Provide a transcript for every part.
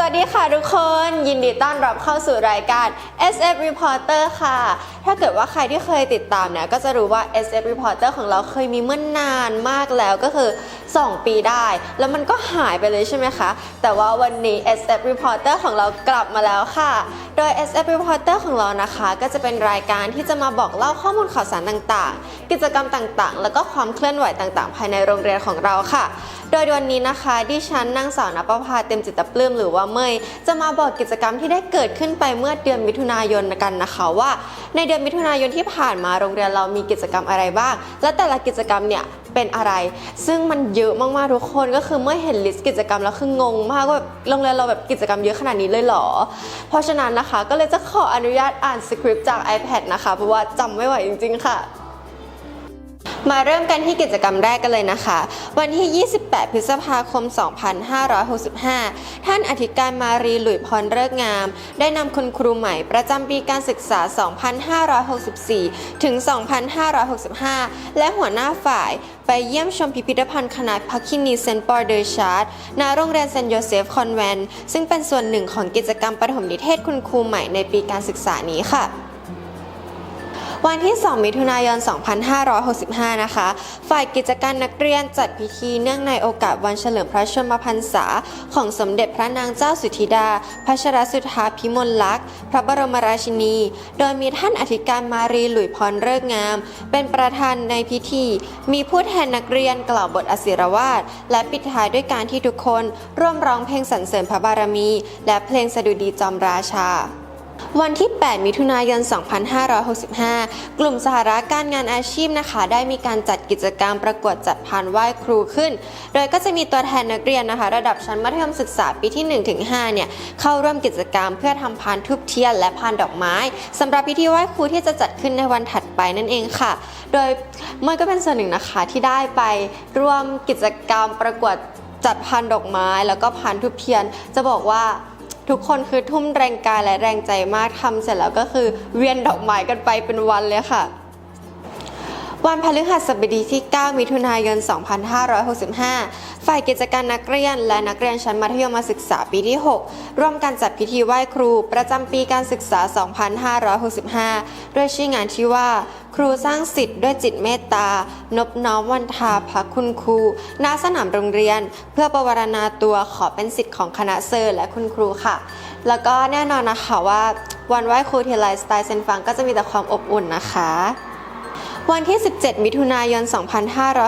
สวัสดีค่ะทุกคน ยินดีต้อนรับเข้าสู่รายการ SF Reporter ค่ะ ถ้าเกิดว่าใครที่เคยติดตามเนี่ยก็จะรู้ว่า SF Reporter ของเราเคยมีเมื่อนานมากแล้วก็คือ 2 ปีได้ แล้วมันก็หายไปเลยใช่ไหมคะ แต่ว่าวันนี้ SF Reporter ของเรากลับมาแล้วค่ะ โดย SF Reporter ของเรานะคะ ก็จะเป็นรายการที่จะมาบอกเล่าข้อมูลข่าวสารต่างๆ กิจกรรมต่างๆ แล้วก็ความเคลื่อนไหวต่างๆ ภายในโรงเรียนของเราค่ะ โดยวันนี้นะคะดิฉันนางสาวนภพาเต็มจิตปลื้มหรือว่าเมยจะมาบอกกิจกรรมที่ได้เกิดขึ้นไปเมื่อเดือนมิถุนายนกันนะคะว่า ในเดือนมิถุนายนที่ผ่านมาโรงเรียนเรามีกิจกรรมอะไรบ้าง และแต่ละกิจกรรมเนี่ยเป็นอะไร ซึ่งมันเยอะมากๆทุกคนก็คือเมื่อเห็นลิสต์กิจกรรมแล้วคืองงมากว่าแบบโรงเรียนเราแบบกิจกรรมเยอะขนาดนี้เลยเหรอ เพราะฉะนั้นนะคะก็เลยจะขออนุญาตอ่านสคริปต์จาก iPad นะคะเพราะว่าจำไม่ไหวจริง ๆ ค่ะ มาเริ่มกันที่กิจกรรมแรกกันเลยนะคะ วันที่ 28 พฤษภาคม 2565 ท่านอธิการมารีหลุยพรเลิกงาม ได้นำคุณครูใหม่ประจำปีการศึกษา 2564 ถึง 2565 และหัวหน้าฝ่ายไปเยี่ยมชมพิพิธภัณฑ์คณะพักคินีเซนปอร์เดอร์ชาร์ดณโรงเรียนเซนโยเซฟคอนแวนซึ่งเป็นส่วนหนึ่งของกิจกรรมปฐมนิเทศคุณครูใหม่ในปีการศึกษานี้ค่ะ วันที่ 2 มิถุนายน 2565 นะคะ ฝ่ายกิจการนักเรียนจัดพิธีเนื่องในโอกาสวันเฉลิมพระชนมพรรษา ของสมเด็จพระนางเจ้าสุธิดา พัชรสุธาพิมลลักษณ์ พระบรมราชินี โดยมีท่านอธิการมารีหลุยพรเลิกงาม เป็นประธานในพิธี มีผู้แทนนักเรียนกล่าวบทอศิรวาทและปิดท้ายด้วยการที่ทุกคน ร่วมร้องเพลงสรรเสริญพระบารมี และเพลงสดุดีจอมราชา วันที่ 8 มิถุนายน 2565 กลุ่มสหรัฐการงานอาชีพนะคะ ได้มีการจัดกิจกรรมประกวดจัดพานไหว้ครูขึ้น โดยก็จะมีตัวแทนนักเรียนนะคะ ระดับชั้นมัธยมศึกษาปีที่ 1-5 เนี่ย เข้าร่วมกิจกรรมเพื่อทำพานทุบเทียนและพานดอกไม้สำหรับพิธีไหว้ครูที่จะจัดขึ้นในวันถัดไปนั่นเองค่ะ โดยเมื่อก็เป็นส่วนหนึ่งนะคะที่ได้ไปร่วมกิจกรรมประกวดจัดพานดอกไม้ แล้วก็พานทุบเทียน จะบอกว่า ทุกคนคือทุ่มแรงกายและแรงใจมากทำเสร็จแล้วก็คือเวียนดอกไม้กันไปเป็นวันเลยค่ะ วันพฤหัสบดีที่ 9 มิถุนายน 2565 ฝ่ายกิจการนักเรียน และนักเรียนชั้นมัธยมศึกษาปีที่ 6 ร่วมกันจัดพิธีไหว้ครู ประจำปีการศึกษา 2565 ด้วยชื่องานที่ว่า ครูสร้างสิทธิ์ด้วยจิตเมตตา นบน้อมวันทาพระคุณครูณสนามโรงเรียน เพื่อประวรณาตัวขอเป็นสิทธิ์ของคณะเซอร์และคุณครูค่ะ แล้วก็แน่นอนนะคะว่าวันไหว้ครูทีไรสไตล์เซนฟังก็จะมีแต่ความอบอุ่นนะคะ วันที่ 17 มิถุนายน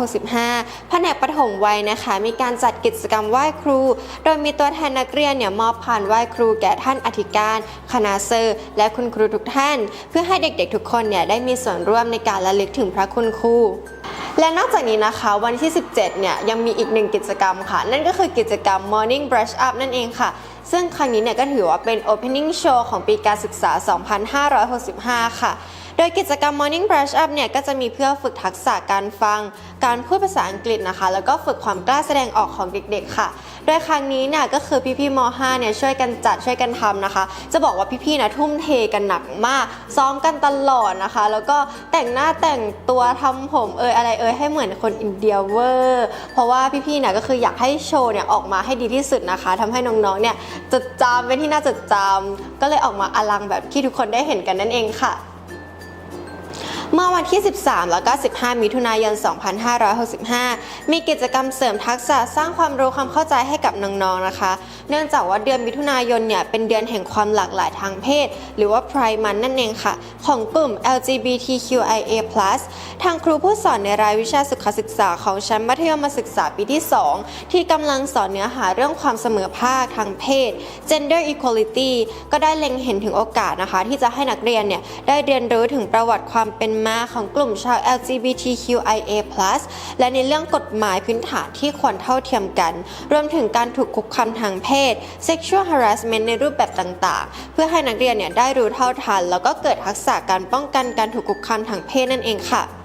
2565แผนกปฐมวัยนะคะ มีการจัดกิจกรรมไหว้ครู โดยมีตัวแทนนักเรียนเนี่ยมอบผ่านไหว้ครูแก่ท่านอธิการ คณะเซอร์ และคุณครูทุกท่าน เพื่อให้เด็กๆทุกคนเนี่ยได้มีส่วนร่วมในการระลึกถึงพระคุณครูและนอกจากนี้นะคะวันที่ 17 เนี่ยยังมีอีกหนึ่งกิจกรรมค่ะ นั่นก็คือกิจกรรม Morning Brush Up นั่นเองค่ะ ซึ่งครั้งนี้เนี่ยก็ถือว่าเป็น Opening Show ของปีการศึกษา 2565 ค่ะ โดยกิจกรรม Morning Brush Up เนี่ยก็จะมีเพื่อฝึกทักษะการฟัง การพูดภาษาอังกฤษนะคะ แล้วก็ฝึกความกล้าแสดงออกของเด็กๆ ค่ะ โดยครั้งนี้เนี่ยก็คือพี่ๆม .5 เนี่ยช่วยกันจัดช่วยกันทำนะคะ จะบอกว่าพี่ๆนะทุ่มเทกันหนักมาก ซ้อมกันตลอดนะคะ แล้วก็แต่งหน้าแต่งตัวทำผมเอยอะไรเอยให้เหมือนคนอินเดียเวอร์เพราะว่าพี่ๆเนี่ยก็คืออยากให้โชว์เนี่ยออกมาให้ดีที่สุดนะคะทำให้น้องๆเนี่ยจดจำเป็นที่น่าจดจำก็เลยออกมาอลังแบบที่ทุกคนได้เห็นกันนั่นเองค่ะ เมื่อวันที่ 13 แล้วก็ 15 มิถุนายน 2565 มีกิจกรรมเสริมทักษะสร้างความรู้ความเข้าใจให้กับน้องๆนะคะ เนื่องจากว่าเดือนมิถุนายนเนี่ยเป็นเดือนแห่งความหลากหลายทางเพศ หรือว่า Pride Month นั่นเองค่ะ ของกลุ่ม LGBTQIA+ ทางครูผู้สอนในรายวิชาสุขศึกษาของชั้นมัธยมศึกษาปีที่ 2 ที่กำลังสอนเนื้อหาเรื่องความเสมอภาคทางเพศ Gender Equality ก็ได้เล็งเห็นถึงโอกาสนะคะ ที่จะให้นักเรียนเนี่ยได้เรียนรู้ถึงประวัติความเป็นมาของกลุ่มชาว LGBTQIA+ และในเรื่องกฎหมายพื้นฐานที่ควรเท่าเทียมกัน รวมถึงการถูกคุกคามทางเพศ sexual harassment ในรูปแบบต่างๆ เพื่อให้นักเรียนเนี่ยได้รู้เท่าทัน แล้วก็เกิดทักษะการป้องกันการถูกคุกคามทางเพศนั่นเองค่ะ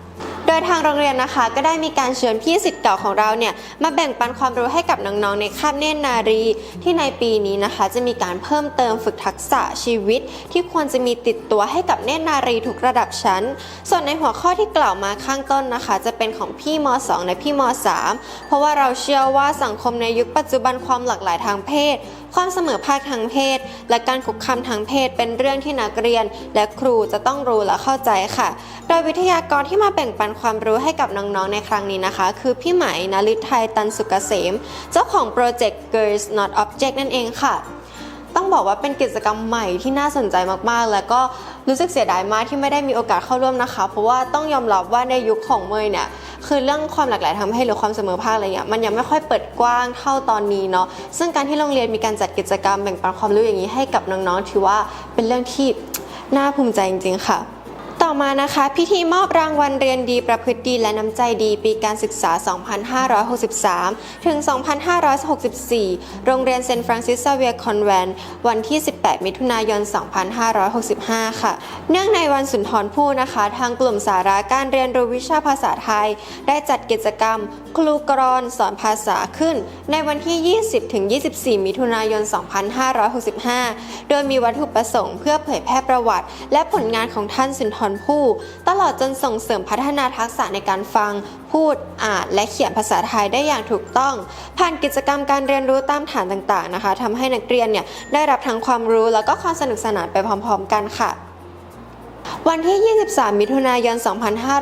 โดยทางโรงเรียนนะคะก็ได้มีการเชิญพี่สิทธิ์เก่าของเราเนี่ยมาแบ่งปันความรู้ให้กับน้องๆในคาบเนตรนารี ที่ในปีนี้นะคะ จะมีการเพิ่มเติมฝึกทักษะชีวิต ที่ควรจะมีติดตัวให้กับเนตรนารีทุกระดับชั้น ส่วนในหัวข้อที่กล่าวมาข้างต้นนะคะ จะเป็นของพี่ม .2 และพี่ม .3 เพราะว่าเราเชื่อว่าสังคมในยุคปัจจุบันความหลากหลายทางเพศ ความเสมอภาคทางเพศ และการคุกคามทางเพศเป็นเรื่องที่นักเรียน และครูจะต้องรู้และเข้าใจค่ะ โดยวิทยากรที่มาแบ่งปันความรู้ให้กับน้องๆในครั้งนี้นะคะ คือพี่ไหมนลิทไทยตันสุกเกษม เจ้าของโปรเจกต์ Girls Not Object นั่นเองค่ะ ต้องบอกว่าเป็นกิจกรรมใหม่ที่น่าสนใจมากๆ แล้วก็รู้สึกเสียดายมากที่ไม่ได้มีโอกาสเข้าร่วมนะคะ เพราะว่าต้องยอมรับว่าในยุคของเมยเนี่ยคือเรื่องความหลากหลายทางเพศหรือความเสมอภาคอะไรเงี้ยมันยังไม่ค่อยเปิดกว้างเท่าตอนนี้เนาะซึ่งการที่โรงเรียนมีการจัดกิจกรรมแบ่งปันความรู้อย่างนี้ให้กับน้องๆถือว่าเป็นเรื่องที่น่าภูมิใจจริงๆค่ะ ต่อมานะคะ พิธีมอบรางวัลเรียนดีประพฤติดีและน้ำใจดีปีการศึกษา 2563 ถึง 2564 โรงเรียนเซนฟรานซิสเวียคอนแวนต์วันที่ 18 มิถุนายน 2565 ค่ะ เนื่องในวันสุนทรภู่นะคะ ทางกลุ่มสาระการเรียนรู้วิชาภาษาไทย ได้จัดกิจกรรม ครูกรอนสอนภาษาขึ้น ในวันที่ 20 ถึง 24 มิถุนายน 2565 โดยมีวัตถุประสงค์เพื่อเผยแพร่ประวัติ และผลงานของท่านสุนทรผู้ ตลอดจนส่งเสริมพัฒนาทักษะในการฟัง พูด อ่าน และเขียนภาษาไทยได้อย่างถูกต้อง ผ่านกิจกรรมการเรียนรู้ตามฐานต่างๆนะคะทำให้นักเรียนเนี่ยได้รับทั้งความรู้แล้วก็ความสนุกสนานไปพร้อม ๆ กันค่ะ วันที่ 23 มิถุนายน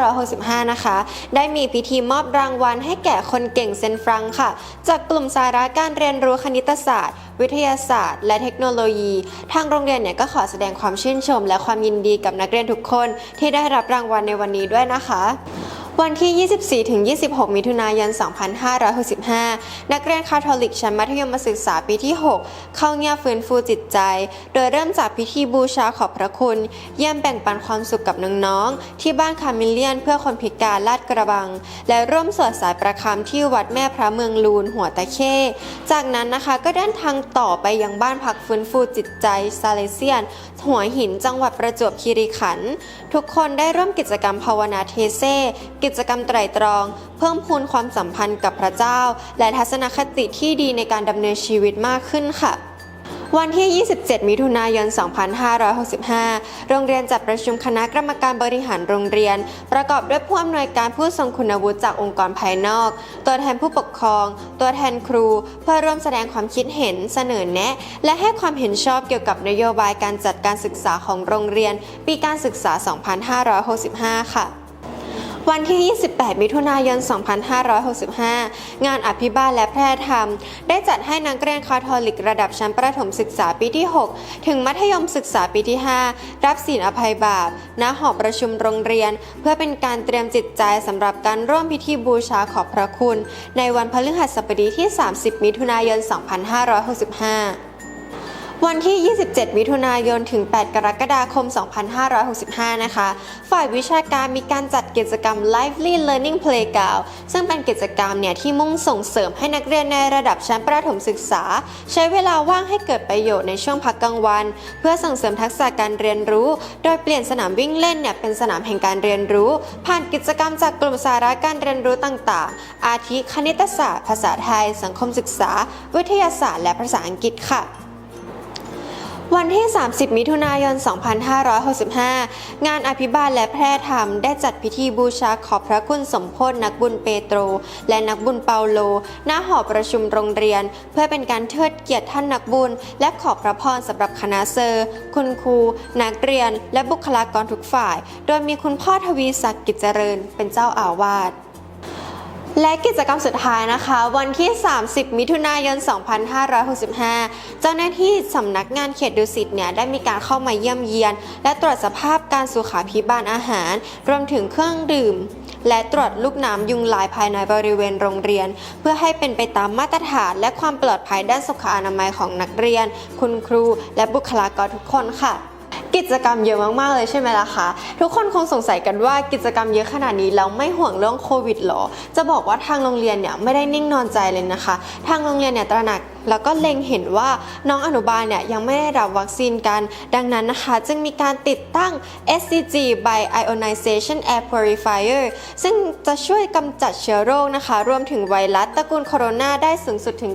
2565 นะคะ ได้มีพิธีมอบรางวัลให้แก่คนเก่งเซนฟรังค่ะ จากกลุ่มสาระการเรียนรู้คณิตศาสตร์ วิทยาศาสตร์ และเทคโนโลยี ทางโรงเรียนเนี่ยก็ขอแสดงความชื่นชม และความยินดีกับนักเรียนทุกคนที่ได้รับรางวัลในวันนี้ด้วยนะคะ วันที่ 24ถึง26 มิถุนายน 2565 นักเรียนคาทอลิกชั้นมัธยมศึกษาปีที่ 6 เข้าเงียบฟื้นฟูจิตใจ โดยเริ่มจากพิธีบูชาขอบพระคุณ เยี่ยมแบ่งปันความสุขกับน้องๆ ที่บ้านคามิเลียนเพื่อคนพิการลาดกระบัง และร่วมสวดสายประคำที่วัดแม่พระเมืองลูนหัวตะเข้ จากนั้นนะคะก็เดินทางต่อไปยังบ้านพักฟื้นฟูจิตใจซาเลเซียน หัวหินจังหวัดประจวบคีรีขันธ์ทุกคนได้ร่วมกิจกรรมภาวนาเทเซกิจกรรมไตรตรอง เพิ่มพูนความสัมพันธ์กับพระเจ้า และทัศนคติที่ดีในการดำเนินชีวิตมากขึ้นค่ะวันที่ 27 มิถุนายน 2565 โรงเรียนจัดประชุมคณะกรรมการบริหารโรงเรียน ประกอบด้วยผู้อำนวยการผู้ทรงคุณวุฒิจากองค์กรภายนอก ตัวแทนผู้ปกครอง ตัวแทนครู เพื่อร่วมแสดงความคิดเห็นเสนอแนะ และให้ความเห็นชอบเกี่ยวกับนโยบายการจัดการศึกษาของโรงเรียน ปีการศึกษา 2565 ค่ะ วันที่ 28 มิถุนายน 2565 งานอภิบาลและแพร่ธรรม ได้จัดให้นักเรียนคาทอลิกระดับชั้นประถมศึกษาปีที่ 6 ถึงมัธยมศึกษาปีที่ 5 รับศีลอภัยบาปณหอประชุมโรงเรียน เพื่อเป็นการเตรียมจิตใจสำหรับการร่วมพิธีบูชาขอบพระคุณ ในวันพฤหัสบดีที่ 30 มิถุนายน 2565 วันที่ 27 มิถุนายน ถึง 8 กรกฎาคม 2565 นะคะ ฝ่ายวิชาการมีการจัดกิจกรรม Lively Learning Playground ซึ่งเป็นกิจกรรมเนี่ยที่มุ่งส่งเสริมให้นักเรียนในระดับชั้นประถมศึกษา ใช้เวลาว่างให้เกิดประโยชน์ในช่วงพักกลางวัน เพื่อส่งเสริมทักษะการเรียนรู้ โดยเปลี่ยนสนามวิ่งเล่นเนี่ยเป็นสนามแห่งการเรียนรู้ ผ่านกิจกรรมจากกลุ่มสาระการเรียนรู้ต่างๆ อาทิคณิตศาสตร์ ภาษาไทย สังคมศึกษา วิทยาศาสตร์ และภาษาอังกฤษค่ะ วันที่ 30 มิถุนายน 2565 งานอภิบาลและแพร่ธรรมได้จัดพิธีบูชาขอบพระคุณสมโพธนักบุญเปโตร และนักบุญเปาโล ณ หอประชุมโรงเรียน เพื่อเป็นการเทิดเกียรติท่านนักบุญ และขอบพระพรสำหรับคณะเซอร์ คุณครู นักเรียน และบุคลากรทุกฝ่าย โดยมีคุณพ่อทวีศักดิ์กิจเจริญ เป็นเจ้าอาวาส และกิจกรรมสุดท้ายนะคะ วันที่ 30 มิถุนายน 2565 เจ้าหน้าที่สำนักงานเขตดุสิตเนี่ยได้มีการเข้ามาเยี่ยมเยียน และตรวจสภาพการสุขาภิบาลอาหาร รวมถึงเครื่องดื่ม และตรวจลูกน้ำยุงลายภายในบริเวณโรงเรียน เพื่อให้เป็นไปตามมาตรฐาน และความปลอดภัยด้านสุขอนามัยของนักเรียน คุณครู และบุคลากรทุกคนค่ะ กิจกรรมเยอะมากๆเลยใช่ไหมล่ะคะทุกคนคงสงสัยกันว่ากิจกรรมเยอะขนาดนี้แล้วไม่ห่วงเรื่องโควิดหรอ จะบอกว่าทางโรงเรียนเนี่ยไม่ได้นิ่งนอนใจเลยนะคะ ทางโรงเรียนเนี่ยตระหนัก แล้วก็เล็งเห็นว่าน้องอนุบาลเนี่ยยังไม่ได้รับวัคซีนกัน ดังนั้นนะคะ จึงมีการติดตั้ง SCG by ionization air purifier ซึ่งจะช่วยกำจัดเชื้อโรคนะคะ รวมถึงไวรัสตระกูลโคโรนาได้สูงสุดถึง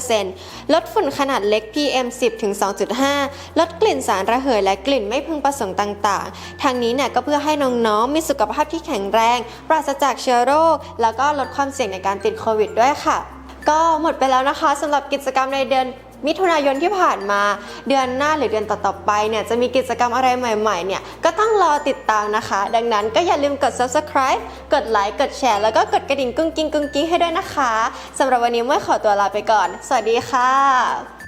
99%ลดฝุ่นขนาดเล็ก PM 10ถึง2.5 ลดกลิ่นสารระเหยและกลิ่นไม่พึงประสงค์ต่างๆ ทางนี้เนี่ยก็เพื่อให้น้องๆ มีสุขภาพที่แข็งแรง ปราศจากเชื้อโรค แล้วก็ลดความเสี่ยงในการติดโควิดด้วยค่ะ ก็หมดไปแล้วนะคะสำหรับกิจกรรมในเดือนมิถุนายนที่ผ่านมา เดือนหน้าหรือเดือนต่อๆไปเนี่ยจะมีกิจกรรมอะไรใหม่ๆเนี่ยก็ต้องรอติดตามนะคะ ดังนั้นก็อย่าลืมกด subscribe กดไลค์กดแชร์แล้วก็กดกระดิ่งกุ้งกิ้งกุ้งกิ้งให้ด้วยนะคะสำหรับวันนี้เมื่อขอตัวลาไปก่อน สวัสดีค่ะ